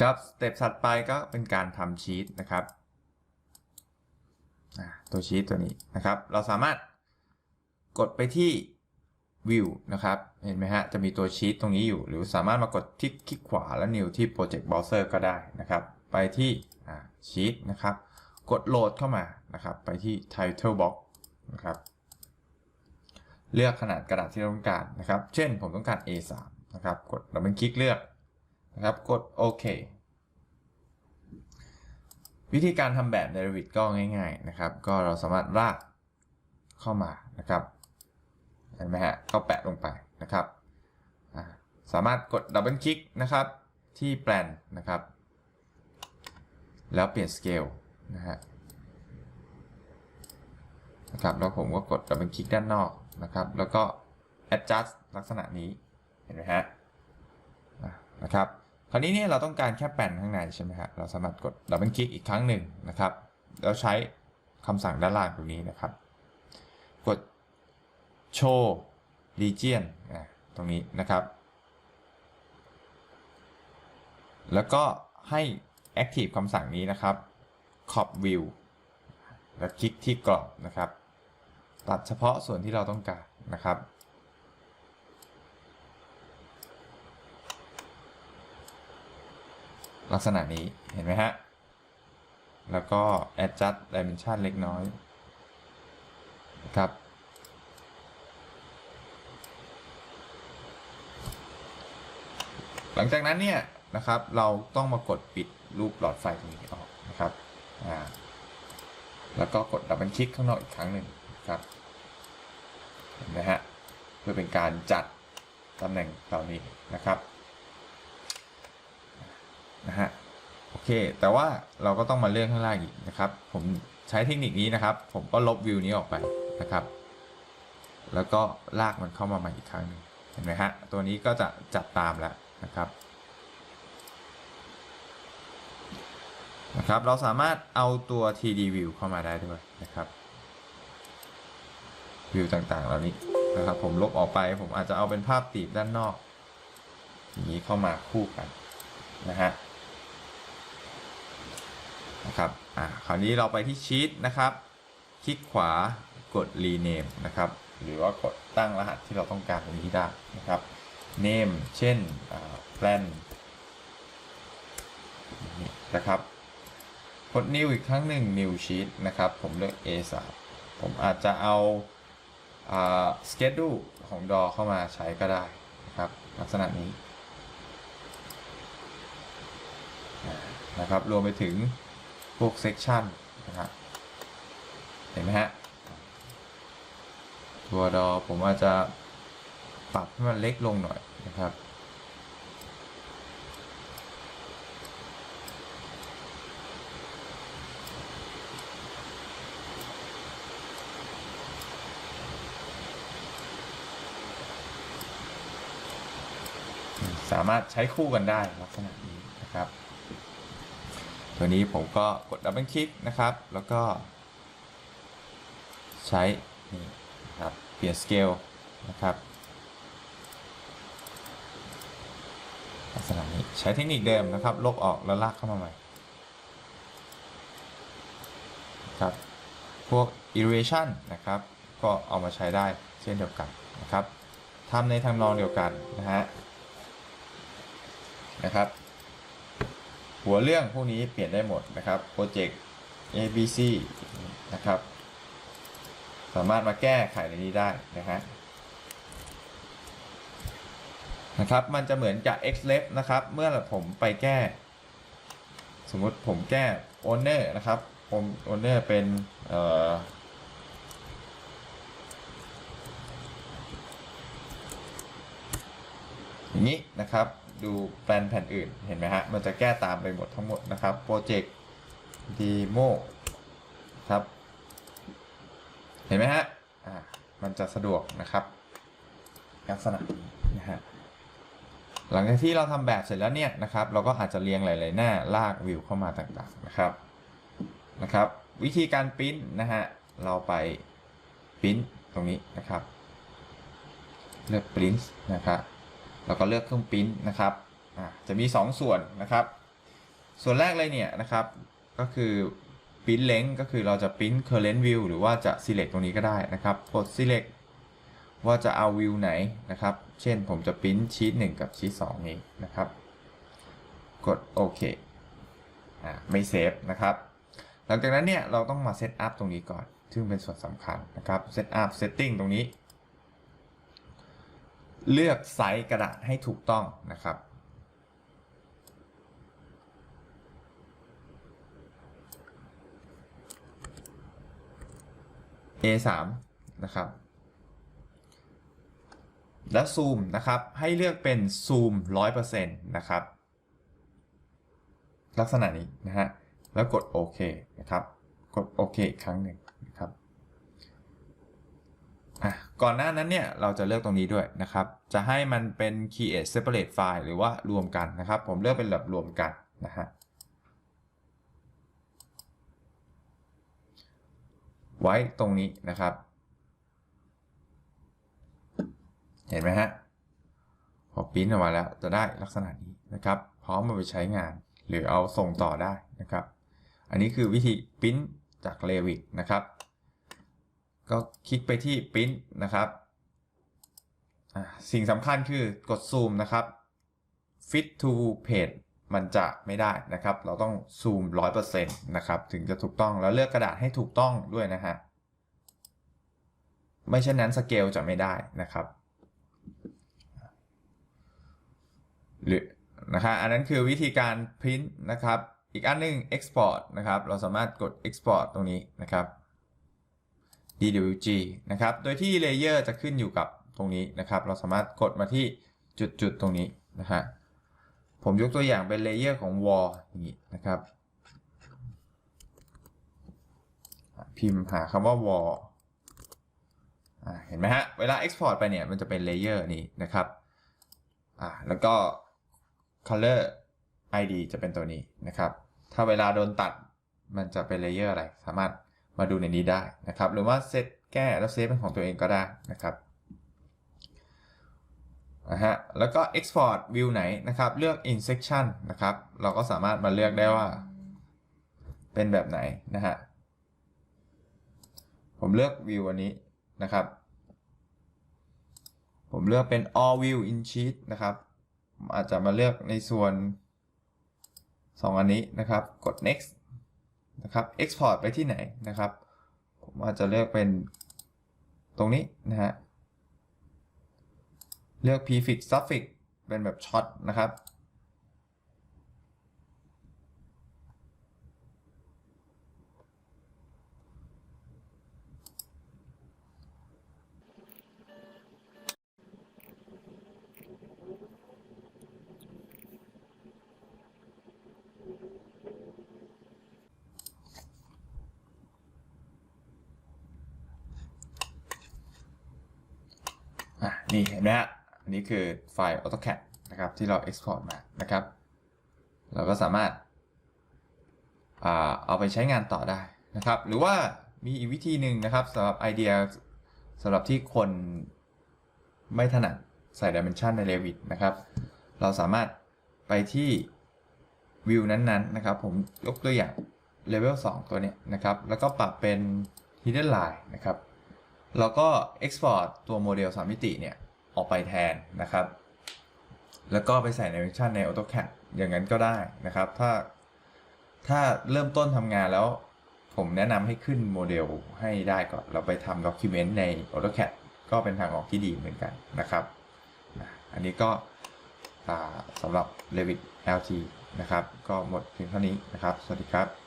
ครับสเต็ปถัดไปก็เป็นการทำชีตนะครับตัวชีตตัวนี้นะครับ เราสามารถกดไปที่ View นะครับ เห็นไหมฮะ จะมีตัวชีตตรงนี้อยู่ หรือสามารถมากดที่คลิกขวาแล้วนิวที่ Project Browser ก็ได้นะครับ ไปที่ชีตนะครับ กดโหลดเข้ามานะครับ ไปที่ Title Box นะครับ เลือกขนาดกระดาษที่เราต้องการนะครับ เช่นผมต้องการ A3 นะครับ กดดับเบิลคลิกเลือก นะครับ กดโอเควิธีการทำแบบใน Revit ก็ง่ายๆนะครับ ก็เราสามารถลากเข้ามานะครับเห็นไหมฮะก็แปะลงไปนะครับ สามารถกดดับเบิลคลิกนะครับที่แปลนนะครับ แล้วเปลี่ยนสเกลนะฮะนะครับแล้วผมก็กดดับเบิลคลิกด้านนอกนะครับ แล้วก็ adjust ลักษณะนี้เห็นไหมฮะนะครับ คราวนี้เนี่ยเราต้องการแค่แปลนข้างในใช่ไหมฮะเราสามารถกดดับเบิลคลิกอีกครั้งหนึ่งนะครับแล้วใช้คำสั่งด้านล่างตรงนี้นะครับ กด show region ตรงนี้นะครับ แล้วก็ให้ active คำสั่งนี้นะครับ crop view แล้วคลิกที่กรอบนะครับ ตัดเฉพาะส่วนที่เราต้องการนะครับ ลักษณะนี้เห็นไหมฮะ แล้วก็ adjust dimension เล็กน้อยครับหลังจากนั้นเนี่ยนะครับเราต้องมากดปิดรูปหลอดไฟตรงนี้ออกนะครับอ่าแล้วก็กดดับเบิลคลิกข้างนอกอีกครั้งหนึ่งครับเห็นไหมฮะเพื่อเป็นการจัดตำแหน่งเหล่านี้นะครับ นะฮะโอเค แต่ว่าเราก็ต้องมาเลื่อนข้างล่างอีกนะครับ ผมใช้เทคนิคนี้นะครับ ผมก็ลบวิวนี้ออกไปนะครับ แล้วก็ลากมันเข้ามาใหม่อีกครั้งนึงเห็นไหมฮะตัวนี้ก็จะจัดตามแล้วนะครับนะครับ เราสามารถเอาตัว 3D view เข้ามาได้ด้วยนะครับวิวต่างๆเหล่านี้นะครับ ผมลบออกไปผมอาจจะเอาเป็นภาพตีบด้านนอกอย่างนี้เข้ามาคู่กันนะฮะ นะครับอ่าคราวนี้เราไปที่ชีตนะครับ คลิกขวากด rename นะครับ หรือว่ากดตั้งรหัสที่เราต้องการตรงนี้ได้นะครับ name เช่น plan นี่นะครับกด new อีกครั้งหนึ่ง new sheet นะครับ ผมเลือก A3 ผมอาจจะเอา schedule ของดอเข้ามาใช้ก็ได้นะครับ ลักษณะนี้นะครับ รวมไปถึง พวก section นะครับ เห็นไหมฮะ ตัวดอผมอาจจะปรับให้มันเล็กลงหน่อยนะครับสามารถใช้คู่กันได้ลักษณะนี้นะครับ ตัวนี้ผมก็กดดับเบิลคลิกนะครับ แล้วก็ ใช้นี่ครับเปลี่ยนสเกลนะครับลักษณะนี้ใช้เทคนิคเดิมนะครับ ลบออกแล้วลากเข้ามาใหม่ครับพวก iteration นะครับ ก็เอามาใช้ได้เช่นเดียวกันนะครับทำในทำนองเดียวกันนะฮะนะครับ หัวเรื่องพวกนี้เปลี่ยนได้หมดนะครับโปรเจกต์ ABC นะครับ สามารถมาแก้ไขในนี้ได้นะฮะนะครับ มันจะเหมือนกับ xleft นะครับ เมื่อผมไปแก้ สมมติผมแก้ owner นะครับผม owner เป็นเอ่ออย่างนี้นะครับ ดูแปลนแผ่นอื่นเห็นไหมฮะ มันจะแก้ตามไปหมดทั้งหมดนะครับโปรเจกต์ demo ครับ เห็นไหมฮะอ่ามันจะสะดวกนะครับ ลักษณะนี้นะฮะหลังจากที่เราทำแบบเสร็จแล้วเนี่ยนะครับ เราก็อาจจะเรียงหลาย ๆ หน้าลากวิวเข้ามาต่างๆนะครับนะครับ วิธีการปริ้นนะฮะเราไปปริ้นตรงนี้นะครับ เลือกปริ้นนะครับ แล้วก็เลือกเครื่องปริ้นนะครับจะมี 2 ส่วนนะครับ ส่วนแรกเลยเนี่ยนะครับ ก็คือ print length ก็คือเราจะ print current view หรือว่าจะ select ตรงนี้ก็ได้นะครับ กด select ว่าจะเอา view ไหนนะครับ เช่นผมจะ print sheet 1กับ sheet 2นี้นะครับ กดโอเคอ่าไม่เซฟนะครับ หลังจากนั้นเนี่ยเราต้องมาเซตอัพตรงนี้ก่อน ซึ่งเป็นส่วนสำคัญนะครับเซตอัพเซตติ้งตรงนี้ เลือกไซส์กระดาษให้ถูกต้องนะครับ A3 นะครับ แล้วซูมนะครับ ให้เลือกเป็นซูม 100%นะครับ ลักษณะนี้นะฮะ แล้วกดโอเคนะครับ กดโอเคอีกครั้งหนึ่งนะครับ อะ ก่อนหน้านั้นเนี่ยเราจะเลือกตรงนี้ด้วยนะครับ จะให้มันเป็น create separate file หรือว่ารวมกันนะครับ ผมเลือกเป็นแบบรวมกันนะฮะไว้ตรงนี้นะครับ เห็นไหมฮะพอปิ้นออกมาแล้วจะได้ลักษณะนี้นะครับ พร้อมมาไปใช้งาน หรือเอาส่งต่อได้นะครับ อันนี้คือวิธีปิ้นจาก Revit นะครับ ก็คลิกไปที่ปริ้นนะครับ สิ่งสำคัญคือกดซูมนะครับ fit to page มันจะไม่ได้นะครับ เราต้องซูม 100%นะครับถึงจะถูกต้องแล้วเลือกกระดาษให้ถูกต้องด้วยนะฮะไม่เช่นนั้นสเกลจะไม่ได้นะครับหรือนะครับอันนั้นคือวิธีการพิมพ์นะครับ อีกอันหนึง export นะครับ เราสามารถกด export ตรงนี้นะครับ DWG นะครับ โดยที่เลเยอร์จะขึ้นอยู่กับตรงนี้นะครับ เราสามารถกดมาที่จุดๆตรงนี้นะฮะ ผมยกตัวอย่างเป็นเลเยอร์ของ wall อย่างนี้นะครับ พิมพ์หาคำว่า wall เห็นไหมฮะ เวลา export ไปเนี่ย มันจะเป็นเลเยอร์นี้นะครับ อ่า แล้วก็ color id จะเป็นตัวนี้นะครับ ถ้าเวลาโดนตัดมันจะเป็นเลเยอร์อะไร สามารถ มาดูในนี้ได้นะครับ หรือว่าเซตแก้แล้วเซฟเป็นของตัวเองก็ได้นะครับนะฮะแล้วก็ export view ไหนนะครับ เลือก in section นะครับ เราก็สามารถมาเลือกได้ว่า เป็นแบบไหนนะฮะผมเลือก view อันนี้นะครับ ผมเลือกเป็น all view in sheet นะครับอาจจะมาเลือกในส่วน 2 อันนี้นะครับ กด next นะครับ export ไปที่ไหนนะครับ ผมอาจจะเลือกเป็นตรงนี้นะฮะ เลือก prefix suffix เป็นแบบช็อตนะครับ อะ นี่เห็นไหมฮะ อันนี้คือไฟล์ AutoCAD นะครับที่เรา export มานะครับ เราก็สามารถอาเอาไปใช้งานต่อได้นะครับ หรือว่ามีอีกวิธีหนึ่งนะครับสำหรับไอเดียสำหรับที่คนไม่ถนัดใส่ Dimension ใน Revit นะครับ เราสามารถไปที่วิวนั้นๆนะครับ ผมยกตัวอย่าง Level 2ตัวเนี้ยนะครับ แล้วก็ปรับเป็น Hidden Line นะครับ แล้วก็ export ตัวโมเดล 3 มิติเนี่ย ออกไปแทนนะครับ แล้วก็ไปใส่ในวิชั่นใน AutoCAD อย่างนั้นก็ได้นะครับ ถ้าถ้าเริ่มต้นทำงานแล้ว ผมแนะนำให้ขึ้นโมเดลให้ได้ก่อน เราไปทำ document ใน AutoCAD ก็เป็นทางออกที่ดีเหมือนกันนะครับ อันนี้ก็สำหรับ Revit LT นะครับ ก็หมดเพียงเท่านี้นะครับ สวัสดีครับ